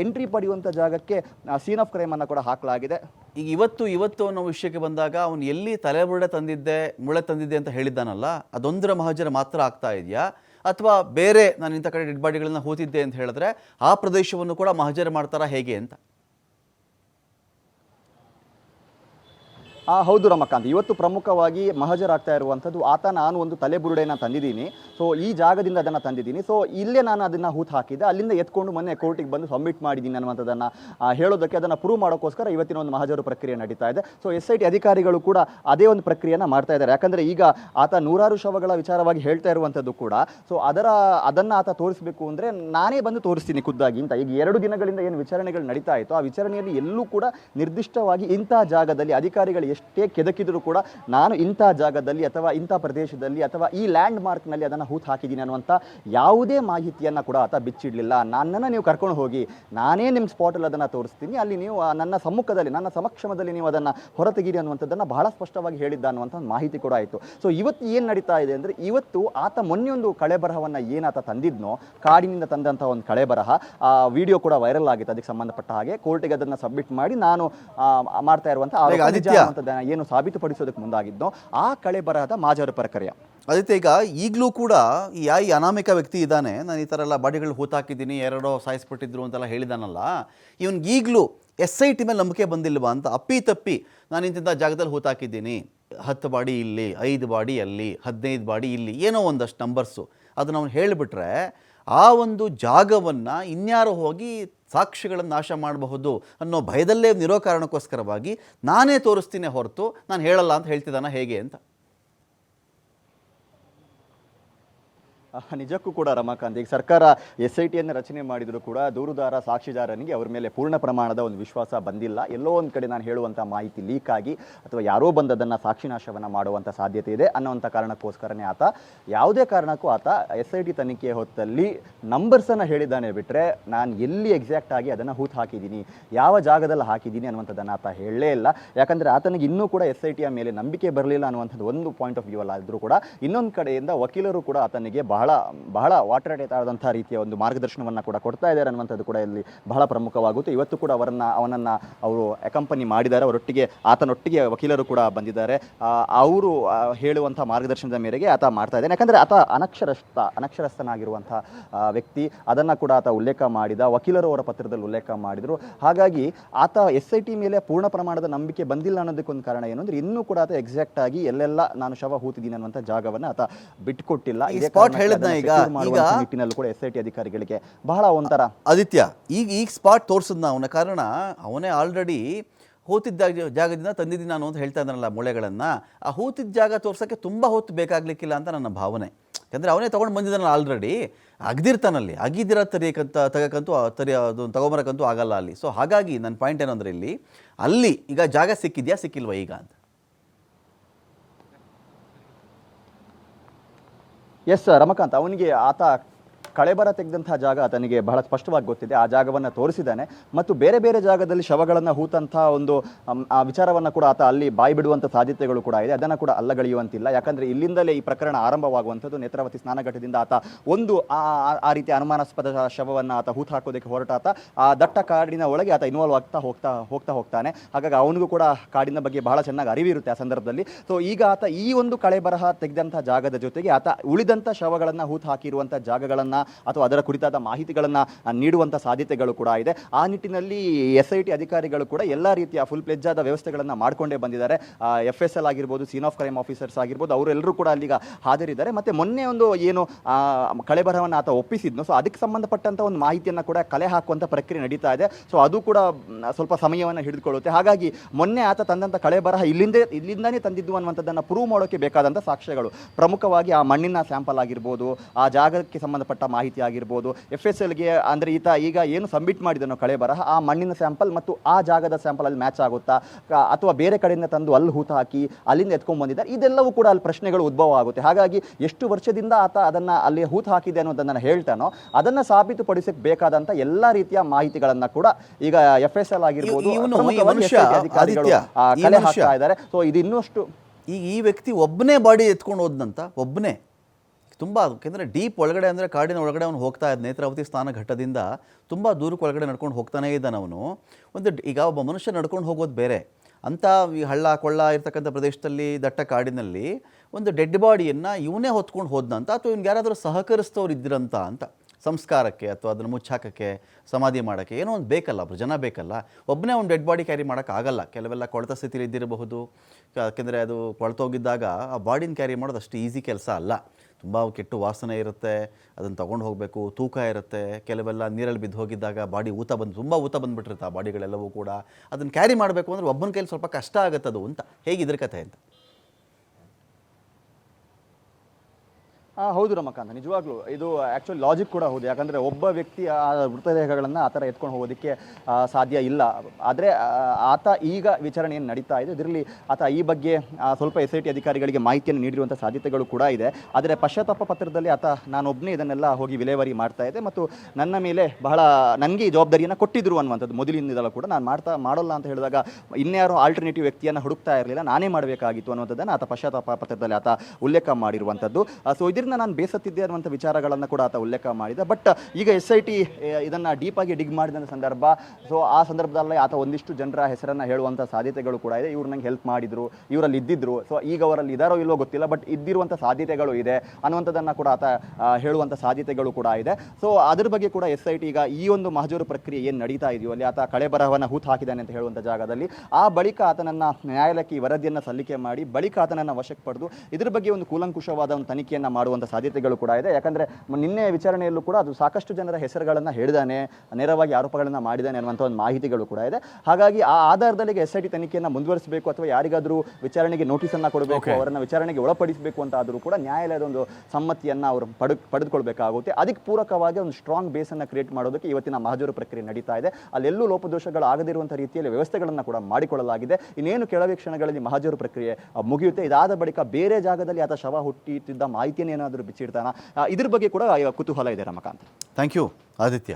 Entry ಪಡೆಯುವಂತ ಜಾಗಕ್ಕೆ scene of crime ಅನ್ನ ಕೂಡ ಹಾಕಲಾಗಿದೆ. ಈಗ ಇವತ್ತು ಇವತ್ತು ಅನ್ನೋ ವಿಷಯಕ್ಕೆ ಬಂದಾಗ ಅವನು ಎಲ್ಲಿ ತಲೆಬುರುಡೆ ತಂದಿದ್ದೆ ಮುಳೆ ತಂದಿದ್ದೆ ಅಂತ ಹೇಳಿದ್ದಾನಲ್ಲ ಅದೊಂದರ ಮಹಾಜರ ಮಾತ್ರ ಆಗ್ತಾ ಇದೆಯಾ? ಅಥವಾ ಬೇರೆ ನಾನು ಇಂಥ ಕಡೆ ಡೆಡ್ ಬಾಡಿಗಳನ್ನ ಹೂತಿದ್ದೆ ಅಂತ ಹೇಳಿದ್ರೆ ಆ ಪ್ರದೇಶವನ್ನು ಕೂಡ ಮಹಾಜರ ಮಾಡ್ತಾರಾ ಹೇಗೆ ಅಂತ? ಹೌದು ರಮಕಾಂತ್, ಇವತ್ತು ಪ್ರಮುಖವಾಗಿ ಮಹಜರಾಗ್ತಾ ಇರುವಂಥದ್ದು ಆತ. ನಾನು ಒಂದು ತಲೆಬುರುಡೆಯನ್ನು ತಂದಿದ್ದೀನಿ. ಸೊ ಈ ಜಾಗದಿಂದ ಅದನ್ನು ತಂದಿದ್ದೀನಿ. ಸೊ ಇಲ್ಲೇ ನಾನು ಅದನ್ನು ಹೂತು ಹಾಕಿದ್ದೆ. ಅಲ್ಲಿಂದ ಎತ್ಕೊಂಡು ಮೊನ್ನೆ ಕೋರ್ಟಿಗೆ ಬಂದು ಸಬ್ಮಿಟ್ ಮಾಡಿದ್ದೀನಿ ಅನ್ನುವಂಥದ್ದನ್ನು ಹೇಳೋದಕ್ಕೆ ಅದನ್ನು ಪ್ರೂವ್ ಮಾಡೋಕ್ಕೋಸ್ಕರ ಇವತ್ತಿನ ಒಂದು ಮಹಜರು ಪ್ರಕ್ರಿಯೆ ನಡೀತಾ ಇದೆ. ಸೊ ಎಸ್ ಅಧಿಕಾರಿಗಳು ಕೂಡ ಅದೇ ಒಂದು ಪ್ರಕ್ರಿಯೆನ ಮಾಡ್ತಾ ಇದ್ದಾರೆ. ಯಾಕಂದರೆ ಈಗ ಆತ ನೂರಾರು ಶವಗಳ ವಿಚಾರವಾಗಿ ಹೇಳ್ತಾ ಇರುವಂಥದ್ದು ಕೂಡ ಸೊ ಅದರ, ಅದನ್ನು ಆತ ತೋರಿಸಬೇಕು ಅಂದರೆ ನಾನೇ ಬಂದು ತೋರಿಸ್ತೀನಿ ಖುದ್ದಾಗಿ ಅಂತ. ಈಗ ಎರಡು ದಿನಗಳಿಂದ ಏನು ವಿಚಾರಣೆಗಳು ನಡೀತಾ ಇತ್ತು, ಆ ವಿಚಾರಣೆಯಲ್ಲಿ ಎಲ್ಲೂ ಕೂಡ ನಿರ್ದಿಷ್ಟವಾಗಿ ಇಂಥ ಜಾಗದಲ್ಲಿ ಅಧಿಕಾರಿಗಳು ಎಷ್ಟೇ ಕೆದಕಿದ್ರು ಕೂಡ ನಾನು ಇಂಥ ಜಾಗದಲ್ಲಿ ಅಥವಾ ಇಂಥ ಪ್ರದೇಶದಲ್ಲಿ ಅಥವಾ ಈ ಲ್ಯಾಂಡ್ ಮಾರ್ಕ್ನಲ್ಲಿ ಅದನ್ನು ಹೂತು ಹಾಕಿದ್ದೀನಿ ಅನ್ನುವಂಥ ಯಾವುದೇ ಮಾಹಿತಿಯನ್ನು ಕೂಡ ಆತ ಬಿಚ್ಚಿಡಲಿಲ್ಲ. ನನ್ನನ್ನು ನೀವು ಕರ್ಕೊಂಡು ಹೋಗಿ ನಾನೇ ನಿಮ್ಮ ಸ್ಪಾಟಲ್ಲಿ ಅದನ್ನು ತೋರಿಸ್ತೀನಿ. ಅಲ್ಲಿ ನೀವು ನನ್ನ ಸಮ್ಮುಖದಲ್ಲಿ ನನ್ನ ಸಮಕ್ಷಮದಲ್ಲಿ ನೀವು ಅದನ್ನು ಹೊರತೆಗಿರಿ ಅನ್ನುವಂಥದ್ದನ್ನು ಬಹಳ ಸ್ಪಷ್ಟವಾಗಿ ಹೇಳಿದ್ದ ಅನ್ನುವಂಥ ಒಂದು ಮಾಹಿತಿ ಕೂಡ ಆಯಿತು. ಸೊ ಇವತ್ತು ಏನು ನಡೀತಾ ಇದೆ ಅಂದರೆ ಇವತ್ತು ಆತ ಮೊನ್ನೆಯೊಂದು ಕಳೆ ಬರಹವನ್ನು ಏನಾತ ತಂದಿದ್ನೋ ಕಾಡಿನಿಂದ ತಂದಂಥ ಒಂದು ಕಳೆ ಬರಹ ಆ ವಿಡಿಯೋ ಕೂಡ ವೈರಲ್ ಆಗಿತ್ತು. ಅದಕ್ಕೆ ಸಂಬಂಧಪಟ್ಟ ಹಾಗೆ ಕೋರ್ಟಿಗೆ ಅದನ್ನು ಸಬ್ಮಿಟ್ ಮಾಡಿ ನಾನು ಮಾಡ್ತಾ ಇರುವಂಥ ಅನ್ನುವಂಥದ್ದನ್ನ ಏನು ಸಾಬೀತುಪಡಿಸೋದಕ್ಕೆ ಮುಂದಾಗಿದ್ದೋ ಆ ಕಳೆ ಬರಹದ ಮಾಜರು ಪ್ರಕ್ರಿಯೆ ಅದಕ್ಕೆ ಈಗ ಈಗಲೂ ಕೂಡ ಈ ಯಾ ಈ ಅನಾಮಿಕ ವ್ಯಕ್ತಿ ಇದ್ದಾನೆ. ನಾನು ಈ ಥರ ಎಲ್ಲ ಬಾಡಿಗಳು ಹೂತಾಕಿದ್ದೀನಿ ಎರಡೋ ಸಾಯಿಸ್ಬಿಟ್ಟಿದ್ರು ಅಂತೆಲ್ಲ ಹೇಳಿದಾನಲ್ಲ. ಇವನ್ಗೆ ಈಗಲೂ ಎಸ್ ಐ ಟಿ ಮೇಲೆ ನಂಬಿಕೆ ಬಂದಿಲ್ವಾ ಅಂತ ಅಪ್ಪಿ ತಪ್ಪಿ, ನಾನು ಇಂತಿಂಥ ಜಾಗದಲ್ಲಿ ಹೂತಾಕಿದ್ದೀನಿ. ಹತ್ತು ಬಾಡಿ ಇಲ್ಲಿ, ಐದು ಬಾಡಿ ಅಲ್ಲಿ, ಹದಿನೈದು ಬಾಡಿ ಇಲ್ಲಿ, ಏನೋ ಒಂದಷ್ಟು ನಂಬರ್ಸು ಅದನ್ನು ಅವ್ನು ಹೇಳಿಬಿಟ್ರೆ ಆ ಒಂದು ಜಾಗವನ್ನು ಇನ್ಯಾರು ಹೋಗಿ ಸಾಕ್ಷಿಗಳನ್ನು ನಾಶ ಮಾಡಬಹುದು ಅನ್ನೋ ಭಯದಲ್ಲೇ ನಿರೋ ಕಾರಣಕ್ಕೋಸ್ಕರವಾಗಿ ನಾನೇ ತೋರಿಸ್ತೀನಿ ಹೊರತು ನಾನು ಹೇಳಲ್ಲ ಅಂತ ಹೇಳ್ತಿದ್ದಾನ ಹೇಗೆ ಅಂತ? ನಿಜಕ್ಕೂ ಕೂಡ ರಮಾಕಾಂತ್, ಈಗ ಸರ್ಕಾರ ಎಸ್ ಐ ಟಿಯನ್ನು ರಚನೆ ಮಾಡಿದರೂ ಕೂಡ ದೂರುದಾರ, ಸಾಕ್ಷಿದಾರನಿಗೆ ಅವರ ಮೇಲೆ ಪೂರ್ಣ ಪ್ರಮಾಣದ ಒಂದು ವಿಶ್ವಾಸ ಬಂದಿಲ್ಲ. ಎಲ್ಲೋ ಒಂದು ಕಡೆ ನಾನು ಹೇಳುವಂಥ ಮಾಹಿತಿ ಲೀಕ್ ಆಗಿ ಅಥವಾ ಯಾರೋ ಬಂದದನ್ನು ಸಾಕ್ಷಿನಾಶವನ್ನು ಮಾಡುವಂಥ ಸಾಧ್ಯತೆ ಇದೆ ಅನ್ನೋವಂಥ ಕಾರಣಕ್ಕೋಸ್ಕರನೇ ಆತ, ಯಾವುದೇ ಕಾರಣಕ್ಕೂ ಆತ ಎಸ್ ಐ ಟಿ ತನಿಖೆ ಹೊತ್ತಲ್ಲಿ ನಂಬರ್ಸನ್ನು ಹೇಳಿದ್ದಾನೆ ಬಿಟ್ಟರೆ ನಾನು ಎಲ್ಲಿ ಎಕ್ಸಾಕ್ಟ್ ಆಗಿ ಅದನ್ನು ಹೂತು ಹಾಕಿದ್ದೀನಿ, ಯಾವ ಜಾಗದಲ್ಲಿ ಹಾಕಿದ್ದೀನಿ ಅನ್ನುವಂಥದ್ದನ್ನು ಆತ ಹೇಳಲೇ ಇಲ್ಲ. ಯಾಕಂದರೆ ಆತನಿಗೆ ಇನ್ನೂ ಕೂಡ ಎಸ್ ಐ ಟಿಯ ಮೇಲೆ ನಂಬಿಕೆ ಬರಲಿಲ್ಲ ಅನ್ನುವಂಥದ್ದು ಒಂದು ಪಾಯಿಂಟ್ ಆಫ್ ವ್ಯೂ ಅಲ್ಲ ಆದರೂ ಕೂಡ ಇನ್ನೊಂದು ಕಡೆಯಿಂದ ವಕೀಲರು ಕೂಡ ಆತನಿಗೆ ಬಹಳ ಬಹಳ ವಾಟರ್ ಆದಂಥ ರೀತಿಯ ಒಂದು ಮಾರ್ಗದರ್ಶನವನ್ನು ಕೂಡ ಕೊಡ್ತಾ ಇದ್ದಾರೆ ಅನ್ನುವಂಥದ್ದು ಕೂಡ ಇಲ್ಲಿ ಬಹಳ ಪ್ರಮುಖವಾಗುತ್ತೆ. ಇವತ್ತು ಕೂಡ ಅವರನ್ನ ಅವನನ್ನು ಅವರು ಅಕಂಪನಿ ಮಾಡಿದ್ದಾರೆ. ಅವರೊಟ್ಟಿಗೆ ಆತನೊಟ್ಟಿಗೆ ವಕೀಲರು ಕೂಡ ಬಂದಿದ್ದಾರೆ. ಅವರು ಹೇಳುವಂಥ ಮಾರ್ಗದರ್ಶನದ ಮೇರೆಗೆ ಆತ ಮಾಡ್ತಾ ಇದ್ದಾನೆ. ಯಾಕಂದರೆ ಆತ ಅನಕ್ಷರಸ್ಥ ಅನಕ್ಷರಸ್ಥನಾಗಿರುವಂಥ ವ್ಯಕ್ತಿ. ಅದನ್ನು ಕೂಡ ಆತ ಉಲ್ಲೇಖ ಮಾಡಿದ ವಕೀಲರು ಅವರ ಪತ್ರದಲ್ಲಿ ಉಲ್ಲೇಖ ಮಾಡಿದರು. ಹಾಗಾಗಿ ಆತ ಎಸ್ ಐ ಟಿ ಮೇಲೆ ಪೂರ್ಣ ಪ್ರಮಾಣದ ನಂಬಿಕೆ ಬಂದಿಲ್ಲ ಅನ್ನೋದಕ್ಕೊಂದು ಕಾರಣ ಏನು ಅಂದರೆ ಇನ್ನೂ ಕೂಡ ಆತ ಎಕ್ಸಾಕ್ಟ್ ಆಗಿ ಎಲ್ಲೆಲ್ಲ ನಾನು ಶವ ಹೂತಿದ್ದೀನಿ ಅನ್ನುವಂಥ ಜಾಗವನ್ನು ಆತ ಬಿಟ್ಕೊಟ್ಟಿಲ್ಲ. ಹೇಳಿದ್ನ ಈಗ- ಈಗ- ನಿಟ್ಟಿನಲ್ಲೂ ಕೂಡ ಎಸ್ ಐ ಟಿ ಅಧಿಕಾರಿಗಳಿಗೆ ಬಹಳ ಒಂಥರ ಆದಿತ್ಯ ಈಗ ಈಗ ಸ್ಪಾಟ್ ತೋರಿಸಿದ್ನ ಅವನ ಕಾರಣ? ಅವನೇ ಆಲ್ರೆಡಿ ಹೂತಿದ್ದ ಜಾಗದಿಂದ ತಂದಿದ್ದೀನಿ ನಾನು ಅಂತ ಹೇಳ್ತಾ ಇದ್ದಾನಲ್ಲ ಮೂಳೆಗಳನ್ನು. ಆ ಹೂತಿದ್ದ ಜಾಗ ತೋರ್ಸೋಕ್ಕೆ ತುಂಬ ಹೊತ್ತು ಬೇಕಾಗ್ಲಿಕ್ಕಿಲ್ಲ ಅಂತ ನನ್ನ ಭಾವನೆ. ಯಾಕಂದರೆ ಅವನೇ ತೊಗೊಂಡು ಬಂದಿದ್ದಾನಲ್ಲ ಆಲ್ರೆಡಿ ಅಗ್ದಿರ್ತಾನಲ್ಲಿ ಅಗಿದಿರ ತರಿಯಕ್ಕಂತ ತೆಗೋಕ್ಕಂತೂ ತರಿ ಅದು ತಗೊಂಬರಕ್ಕಂತೂ ಆಗಲ್ಲ ಅಲ್ಲಿ. ಸೊ ಹಾಗಾಗಿ ನನ್ನ ಪಾಯಿಂಟ್ ಏನಂದ್ರೆ ಇಲ್ಲಿ ಅಲ್ಲಿ ಈಗ ಜಾಗ ಸಿಕ್ಕಿದ್ಯಾ ಸಿಕ್ಕಿಲ್ವಾ ಈಗ ಅಂತ? ಎಸ್ ರಮಕಾಂತ್ ಅವನಿಗೆ ಆತ ಕಳೆಬರ ತೆಗೆದಂತಹ ಜಾಗ ಆತನಿಗೆ ಬಹಳ ಸ್ಪಷ್ಟವಾಗಿ ಗೊತ್ತಿದೆ. ಆ ಜಾಗವನ್ನು ತೋರಿಸಿದ್ದಾನೆ. ಮತ್ತು ಬೇರೆ ಬೇರೆ ಜಾಗದಲ್ಲಿ ಶವಗಳನ್ನು ಹೂತಂತಹ ಒಂದು ಆ ವಿಚಾರವನ್ನು ಕೂಡ ಆತ ಅಲ್ಲಿ ಬಾಯಿ ಬಿಡುವಂಥ ಸಾಧ್ಯತೆಗಳು ಕೂಡ ಇದೆ. ಅದನ್ನು ಕೂಡ ಅಲ್ಲಗಳೆಯುವಂತಿಲ್ಲ ಯಾಕಂದರೆ ಇಲ್ಲಿಂದಲೇ ಈ ಪ್ರಕರಣ ಆರಂಭವಾಗುವಂಥದ್ದು ನೇತ್ರಾವತಿ ಸ್ನಾನಘಟ್ಟದಿಂದ ಆತ ಒಂದು, ಆ ರೀತಿ ಅನುಮಾನಾಸ್ಪದ ಶವವನ್ನು ಆತ ಹೂತು ಹಾಕೋದಕ್ಕೆ ಹೊರಟಾತ ಆ ದಟ್ಟ ಕಾಡಿನ ಒಳಗೆ ಆತ ಇನ್ವಾಲ್ವ್ ಆಗ್ತಾ ಹೋಗ್ತಾ ಹೋಗ್ತಾ ಹೋಗ್ತಾನೆ. ಹಾಗಾಗಿ ಅವನಿಗೂ ಕೂಡ ಕಾಡಿನ ಬಗ್ಗೆ ಬಹಳ ಚೆನ್ನಾಗಿ ಅರಿವಿರುತ್ತೆ ಆ ಸಂದರ್ಭದಲ್ಲಿ. ಸೊ ಈಗ ಆತ ಈ ಒಂದು ಕಳೆ ಬರಹ ತೆಗೆದಂಥ ಜಾಗದ ಜೊತೆಗೆ ಆತ ಉಳಿದಂಥ ಶವಗಳನ್ನು ಹೂತು ಹಾಕಿರುವಂಥ ಜಾಗಗಳನ್ನು ಅಥವಾ ಅದರ ಕುರಿತಾದ ಮಾಹಿತಿಗಳನ್ನು ನೀಡುವಂಥ ಸಾಧ್ಯತೆಗಳು ಕೂಡ ಇದೆ. ಆ ನಿಟ್ಟಿನಲ್ಲಿ ಎಸ್ ಐ ಟಿ ಅಧಿಕಾರಿಗಳು ಕೂಡ ಎಲ್ಲ ರೀತಿಯ ಫುಲ್ ಪ್ಲೆಜ್ ಆದ ವ್ಯವಸ್ಥೆಗಳನ್ನು ಮಾಡಿಕೊಂಡೇ ಬಂದಿದ್ದಾರೆ. ಎಫ್ ಎಸ್ ಎಲ್ ಆಗಿರ್ಬೋದು ಸೀನ್ ಆಫ್ ಕ್ರೈಮ್ ಆಫೀಸರ್ಸ್ ಆಗಿರ್ಬೋದು, ಅವರೆಲ್ಲರೂ ಕೂಡ ಅಲ್ಲಿಗ ಹಾಜರಿದ್ದಾರೆ. ಮತ್ತು ಮೊನ್ನೆ ಒಂದು ಏನು ಕಳೆಬರವನ್ನು ಆತ ಒಪ್ಪಿಸಿದ್ನು. ಸೊ ಅದಕ್ಕೆ ಸಂಬಂಧಪಟ್ಟಂಥ ಒಂದು ಮಾಹಿತಿಯನ್ನು ಕೂಡ ಕಲೆ ಹಾಕುವಂಥ ಪ್ರಕ್ರಿಯೆ ನಡೀತಾ ಇದೆ. ಸೊ ಅದು ಕೂಡ ಸ್ವಲ್ಪ ಸಮಯವನ್ನು ಹಿಡಿದುಕೊಳ್ಳುತ್ತೆ. ಹಾಗಾಗಿ ಮೊನ್ನೆ ಆತ ತಂದಂಥ ಕಳೆ ಬರಹ ಇಲ್ಲಿಂದೇ, ಇಲ್ಲಿಂದನೇ ತಂದಿದ್ದು ಅನ್ನುವಂಥದ್ದನ್ನು ಪ್ರೂವ್ ಮಾಡೋಕ್ಕೆ ಬೇಕಾದಂಥ ಸಾಕ್ಷ್ಯಗಳು. ಪ್ರಮುಖವಾಗಿ ಆ ಮಣ್ಣಿನ ಸ್ಯಾಂಪಲ್ ಆಗಿರ್ಬೋದು, ಆ ಜಾಗಕ್ಕೆ ಸಂಬಂಧಪಟ್ಟ ಮಾಹಿತಿ ಆಗಿರ್ಬೋದು ಎಫ್ ಎಸ್ ಎಲ್ಗೆ ಅಂದರೆ ಈತ ಈಗ ಏನು ಸಬ್ಮಿಟ್ ಮಾಡಿದನೋ ಕಳೆ ಬರಹ ಆ ಮಣ್ಣಿನ ಸ್ಯಾಂಪಲ್ ಮತ್ತು ಆ ಜಾಗದ ಸ್ಯಾಂಪಲ್ ಅಲ್ಲಿ ಮ್ಯಾಚ್ ಆಗುತ್ತಾ? ಅಥವಾ ಬೇರೆ ಕಡೆಯಿಂದ ತಂದು ಅಲ್ಲಿ ಹೂತು ಹಾಕಿ ಅಲ್ಲಿಂದ ಎತ್ಕೊಂಡು ಬಂದಿದ್ದಾರೆ? ಇದೆಲ್ಲವೂ ಕೂಡ ಅಲ್ಲಿ ಪ್ರಶ್ನೆಗಳು ಉದ್ಭವ ಆಗುತ್ತೆ. ಹಾಗಾಗಿ ಎಷ್ಟು ವರ್ಷದಿಂದ ಆತ ಅದನ್ನ ಅಲ್ಲಿ ಹೂತು ಹಾಕಿದೆ ಅನ್ನೋದನ್ನ ಹೇಳ್ತಾನೋ ಅದನ್ನ ಸಾಬೀತುಪಡಿಸಕ್ಕೆ ಬೇಕಾದಂಥ ಎಲ್ಲಾ ರೀತಿಯ ಮಾಹಿತಿಗಳನ್ನು ಕೂಡ ಈಗ ಎಫ್ ಎಸ್ ಎಲ್ ಆಗಿರ್ಬೋದು ಕಲೆ ಹಾಕ್ತಾ ಇದ್ದಾರೆ. ಸೊ ಇದು ಇನ್ನಷ್ಟು ಈಗ ಈ ವ್ಯಕ್ತಿ ಒಬ್ಬನೇ ಬಾಡಿ ಎತ್ಕೊಂಡು ಹೋದ್ನಂತ ಒಬ್ಬನೇ ತುಂಬ, ಯಾಕೆಂದರೆ ಡೀಪ್ ಒಳಗಡೆ ಅಂದರೆ ಕಾಡಿನ ಒಳಗಡೆ ಅವನು ಹೋಗ್ತಾ ಇದ್ದ ನೇತ್ರಾವತಿ ಸ್ಥಾನ ಘಟ್ಟದಿಂದ ತುಂಬ ದೂರಕ್ಕೆ ಒಳಗಡೆ ನಡ್ಕೊಂಡು ಹೋಗ್ತಾನೇ ಇದ್ದಾನೆ ಅವನು. ಒಂದು ಈಗ ಒಬ್ಬ ಮನುಷ್ಯ ನಡ್ಕೊಂಡು ಹೋಗೋದು ಬೇರೆ. ಅಂಥ ಈ ಹಳ್ಳ, ಕೊಳ್ಳ ಇರ್ತಕ್ಕಂಥ ಪ್ರದೇಶದಲ್ಲಿ, ದಟ್ಟ ಕಾಡಿನಲ್ಲಿ ಒಂದು ಡೆಡ್ ಬಾಡಿಯನ್ನು ಇವನೇ ಹೊತ್ಕೊಂಡು ಹೋದ್ನಂತ ಅಥವಾ ಇವ್ನಿಗೆ ಯಾರಾದರೂ ಸಹಕರಿಸ್ತವ್ರು ಇದ್ದಿರಂತ ಅಂತ, ಸಂಸ್ಕಾರಕ್ಕೆ ಅಥವಾ ಅದನ್ನು ಮುಚ್ಚಾಕಕ್ಕೆ, ಸಮಾಧಿ ಮಾಡೋಕ್ಕೆ, ಏನೋ ಒಂದು ಬೇಕಲ್ಲ, ಒಬ್ರು ಜನ ಬೇಕಲ್ಲ ಒಬ್ಬನೇ ಒಂದು ಡೆಡ್ ಬಾಡಿ ಕ್ಯಾರಿ ಮಾಡೋಕ್ಕಾಗಲ್ಲ ಕೆಲವೆಲ್ಲ ಕೊಳೆತ ಸ್ಥಿತಿಯಲ್ಲಿ ಇದ್ದಿರಬಹುದು. ಯಾಕೆಂದರೆ ಅದು ಕೊಳ್ತೋಗಿದ್ದಾಗ ಆ ಬಾಡಿನ ಕ್ಯಾರಿ ಮಾಡೋದು ಅಷ್ಟು ಈಸಿ ಕೆಲಸ ಅಲ್ಲ. ತುಂಬ ಕೆಟ್ಟು ವಾಸನೆ ಇರುತ್ತೆ, ಅದನ್ನು ತೊಗೊಂಡು ಹೋಗಬೇಕು, ತೂಕ ಇರುತ್ತೆ. ಕೆಲವೆಲ್ಲ ನೀರಲ್ಲಿ ಬಿದ್ದು ಹೋಗಿದ್ದಾಗ ಬಾಡಿ ಊತ ಬಂದು, ತುಂಬ ಊತ ಬಂದುಬಿಟ್ಟಿರುತ್ತೆ ಆ ಬಾಡಿಗಳೆಲ್ಲವೂ ಕೂಡ. ಅದನ್ನು ಕ್ಯಾರಿ ಮಾಡಬೇಕು ಅಂದರೆ ಒಬ್ಬನ ಕೈಲಿ ಸ್ವಲ್ಪ ಕಷ್ಟ ಆಗುತ್ತೆ ಅದು ಅಂತ. ಹೇಗಿದ್ರ ಕಥೆ ಅಂತ? ಹೌದು ರಮಕಾಂತ, ನಿಜವಾಗ್ಲೂ. ಇದು ಆ್ಯಕ್ಚುಲಿ ಲಾಜಿಕ್ ಕೂಡ ಹೌದು. ಯಾಕಂದರೆ ಒಬ್ಬ ವ್ಯಕ್ತಿ ಆ ಮೃತದೇಹಗಳನ್ನು ಆ ಥರ ಎತ್ಕೊಂಡು ಹೋಗೋದಕ್ಕೆ ಸಾಧ್ಯ ಇಲ್ಲ. ಆದರೆ ಆತ ಈಗ ವಿಚಾರಣೆ ಏನು ನಡೀತಾ ಇದೆ, ಇದರಲ್ಲಿ ಆತ ಈ ಬಗ್ಗೆ ಸ್ವಲ್ಪ ಎಸ್ ಐ ಟಿ ಅಧಿಕಾರಿಗಳಿಗೆ ಮಾಹಿತಿಯನ್ನು ನೀಡಿರುವಂಥ ಸಾಧ್ಯತೆಗಳು ಕೂಡ ಇದೆ. ಆದರೆ ಪಶ್ಚಾತ್ತಾಪ ಪತ್ರದಲ್ಲಿ ಆತ ನಾನೊಬ್ಬನೇ ಇದನ್ನೆಲ್ಲ ಹೋಗಿ ವಿಲೇವಾರಿ ಮಾಡ್ತಾ ಇದೆ ಮತ್ತು ನನ್ನ ಮೇಲೆ ಬಹಳ, ನನಗೆ ಈ ಜವಾಬ್ದಾರಿಯನ್ನು ಕೊಟ್ಟಿದ್ರು ಅನ್ನುವಂಥದ್ದು ಮೊದಲಿನಿಂದಲೂ ಕೂಡ ನಾನು ಮಾಡ್ತಾ, ಮಾಡೋಲ್ಲ ಅಂತ ಹೇಳಿದಾಗ ಇನ್ಯಾರೋ ಆಲ್ಟರ್ನೇಟಿವ್ ವ್ಯಕ್ತಿಯನ್ನು ಹುಡುಕ್ತಾ ಇರಲಿಲ್ಲ, ನಾನೇ ಮಾಡಬೇಕಾಗಿತ್ತು ಅನ್ನುವಂಥದ್ದನ್ನು ಆತ ಪಶ್ಚಾತ್ತಾಪ ಪತ್ರದಲ್ಲಿ ಆತ ಉಲ್ಲೇಖ ಮಾಡಿರುವಂಥದ್ದು. ಸೊ ಇದರಿಂದ ನಾನು ಬೇಸತ್ತಿದ್ದೆ ಅನ್ನುವಂಥ ವಿಚಾರಗಳನ್ನು ಕೂಡ ಆತ ಉಲ್ಲೇಖ ಮಾಡಿದ. ಬಟ್ ಈಗ ಎಸ್ ಐ ಟಿ ಇದನ್ನು ಡೀಪಾಗಿ ಡಿಗ್ ಮಾಡಿದಂಥ ಸಂದರ್ಭ ಸೊ ಆ ಸಂದರ್ಭದಲ್ಲಿ ಆತ ಒಂದಿಷ್ಟು ಜನರ ಹೆಸರನ್ನು ಹೇಳುವಂಥ ಸಾಧ್ಯತೆಗಳು ಕೂಡ ಇದೆ. ಇವ್ರು ನಂಗೆ ಹೆಲ್ಪ್ ಮಾಡಿದ್ರು, ಇವರಲ್ಲಿ ಇದ್ದಿದ್ರು ಸೊ ಈಗ ಅವರಲ್ಲಿ ಇದಾರೋ ಇಲ್ವೋ ಗೊತ್ತಿಲ್ಲ ಬಟ್ ಇದ್ದಿರುವಂಥ ಸಾಧ್ಯತೆಗಳು ಇದೆ ಅನ್ನುವಂಥದ್ದನ್ನು ಕೂಡ ಆತ ಹೇಳುವಂತ ಹೇಳುವಂಥ ಸಾಧ್ಯತೆಗಳು ಕೂಡ ಇದೆ. ಸೊ ಅದ್ರ ಬಗ್ಗೆ ಕೂಡ ಎಸ್ ಐ ಟಿ ಈಗ ಈ ಒಂದು ಮಹಜೂರು ಪ್ರಕ್ರಿಯೆ ಏನು ನಡೀತಾ ಇದೆಯೋ, ಅಲ್ಲಿ ಆತ ಕಳೆ ಬರಹವನ್ನು ಹೂತು ಹಾಕಿದ್ದಾನೆ ಅಂತ ಹೇಳುವಂಥ ಜಾಗದಲ್ಲಿ, ಆ ಬಳಿಕ ಆತನನ್ನು ನ್ಯಾಯಾಲಯಕ್ಕೆ ವರದಿಯನ್ನು ಸಲ್ಲಿಕೆ ಮಾಡಿ, ಬಳಿಕ ಆತನನ್ನು ವಶಕ್ಕೆ ಪಡೆದು, ಇದ್ರ ಬಗ್ಗೆ ಒಂದು ಕೂಲಂಕುಷವಾದ ಒಂದು ತನಿಖೆಯನ್ನು ಮಾಡುವಂಥ ಸಾಧ್ಯತೆಗಳು ಕೂಡ ಇದೆ. ಯಾಕಂದರೆ ನಿನ್ನೆ ವಿಚಾರಣೆಯಲ್ಲೂ ಕೂಡ ಅದು ಸಾಕಷ್ಟು ಜನರ ಹೆಸರುಗಳನ್ನು ಹೇಳಿದಾನೆ ನೇರವಾಗಿ ಆರೋಪಗಳನ್ನು ಮಾಡಿದ್ದಾನೆ ಅನ್ನುವಂಥ ಒಂದು ಮಾಹಿತಿಗಳು ಕೂಡ ಇದೆ. ಹಾಗಾಗಿ ಆ ಆಧಾರದಲ್ಲಿ ಎಸ್ ಐ ಟಿ ತನಿಖೆಯನ್ನು ಮುಂದುವರಿಸಬೇಕು ಅಥವಾ ಯಾರಿಗಾದರೂ ವಿಚಾರಣೆಗೆ ನೋಟಿಸನ್ನು ಕೊಡಬೇಕು ಅವರನ್ನು ವಿಚಾರಣೆಗೆ ಒಳಪಡಿಸಬೇಕು ಅಂತ ಆದರೂ ಕೂಡ ನ್ಯಾಯಾಲಯದ ಒಂದು ಸಮ್ಮತಿಯನ್ನು ಅವರು ಪಡೆ ಪಡೆದುಕೊಳ್ಬೇಕಾಗುತ್ತೆ. ಅದಕ್ಕೆ ಪೂರಕವಾಗಿ ಒಂದು ಸ್ಟ್ರಾಂಗ್ ಬೇಸನ್ನು ಕ್ರಿಯೇಟ್ ಮಾಡೋದಕ್ಕೆ ಇವತ್ತಿನ ಮಹಜೂರು ಪ್ರಕ್ರಿಯೆ ನಡೀತಾ ಇದೆ. ಅಲ್ಲೆಲ್ಲೂ ಲೋಪದೋಷಗಳು ಆಗದಿರುವಂಥ ರೀತಿಯಲ್ಲಿ ವ್ಯವಸ್ಥೆಗಳನ್ನು ಕೂಡ ಮಾಡಿಕೊಳ್ಳಲಾಗಿದೆ. ಇನ್ನೇನು ಕೆಲವೇ ಕ್ಷಣಗಳಲ್ಲಿ ಮಹಜೂರು ಪ್ರಕ್ರಿಯೆ ಮುಗಿಯುತ್ತೆ. ಇದಾದ ಬಳಿಕ ಬೇರೆ ಜಾಗದಲ್ಲಿ ಆತ ಶವ ಹುಟ್ಟಿಟ್ಟಿದ್ದ ಮಾಹಿತಿಯನ್ನು ಏನಾದರೂ ಬಿಚ್ಚಿಡ್ತಾನ? ಇದ್ರ ಬಗ್ಗೆ ಕೂಡ ಕುತೂಹಲ ಇದೆ ರಮಕಾಂತ್ ಥ್ಯಾಂಕ್ ಯು ಆದಿತ್ಯ.